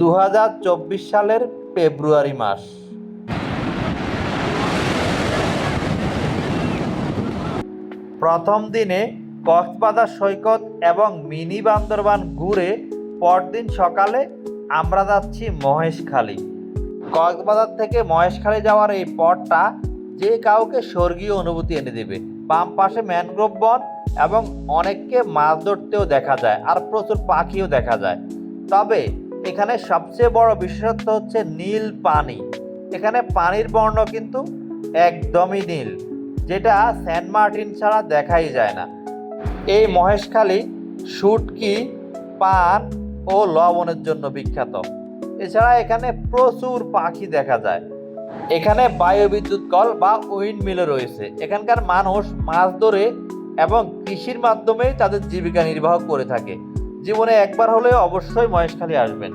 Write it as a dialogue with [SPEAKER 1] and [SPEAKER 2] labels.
[SPEAKER 1] দু হাজার চব্বিশ সালের ফেব্রুয়ারি মাস। প্রথম দিনে কক্সবাজার সৈকত এবং মিনি বান্দরবান ঘুরে পরদিন সকালে আমরা যাচ্ছি মহেশখালী। কক্সবাজার থেকে মহেশখালী যাওয়ার এই পথটা যে কাউকে স্বর্গীয় অনুভূতি এনে দেবে। বাম পাশে ম্যানগ্রোভ বন এবং অনেককে মাছ ধরতেও দেখা যায় আর প্রচুর পাখিও দেখা যায়। তবে এখানে সবচেয়ে বড় বিশেষত্ব হচ্ছে নীল পানি। এখানে পানির বর্ণ কিন্তু একদমই নীল, যেটা সেন্ট মার্টিন ছাড়া দেখাই যায় না। এই মহেশখালী শুটকি, পান ও লবণের জন্য বিখ্যাত। এছাড়া এখানে প্রচুর পাখি দেখা যায়। এখানে বায়ুবিদ্যুৎ কল বা উইন্ড মিলও রয়েছে। এখানকার মানুষ মাছ ধরে এবং কৃষির মাধ্যমেই তাদের জীবিকা নির্বাহ করে থাকে। জীবনে একবার হলেও অবশ্যই মহেশখালী আসবেন।